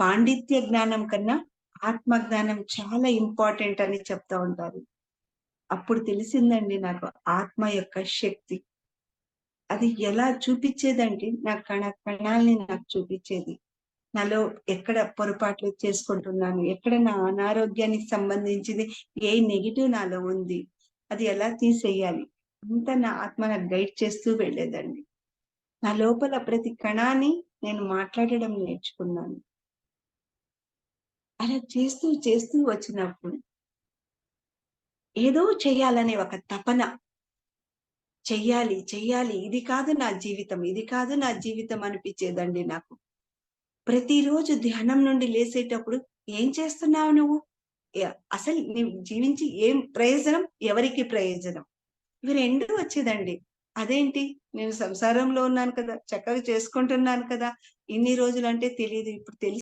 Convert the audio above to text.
పాండిత్య జ్ఞానం కన్నా ఆత్మ జ్ఞానం చాలా ఇంపార్టెంట్ అని చెప్తా ఉంటారు. అప్పుడు తెలిసిందండి నాకు ఆత్మ యొక్క శక్తి. అది ఎలా చూపించేదంటే నా కణ కణాలని నాకు చూపించేది. నాలో ఎక్కడ పొరపాట్లు చేసుకుంటున్నాను ఎక్కడ నా అనారోగ్యానికి సంబంధించింది ఏ నెగిటివ్ నాలో ఉంది అది ఎలా తీసేయాలి అంతా నా ఆత్మ నాకు గైడ్ చేస్తూ వెళ్ళేదండి. నా లోపల ప్రతి కణాన్ని నేను మాట్లాడడం నేర్చుకున్నాను. అలా చేస్తూ చేస్తూ వచ్చినప్పుడు ఏదో చేయాలనే ఒక తపన. చెయ్యాలి చెయ్యాలి. ఇది కాదు నా జీవితం ఇది కాదు నా జీవితం అనిపించేదండి నాకు. ప్రతిరోజు ధ్యానం నుండి లేసేటప్పుడు ఏం చేస్తున్నావు నువ్వు? అసలు నువ్వు జీవించి ఏం ప్రయోజనం? ఎవరికి ప్రయోజనం? ఇవి రెండు వచ్చేదండి. అదేంటి? నేను సంసారంలో ఉన్నాను కదా చక్కగా చేసుకుంటున్నాను కదా ఇన్ని రోజులు అంటే తెలియదు ఇప్పుడు తెలిసి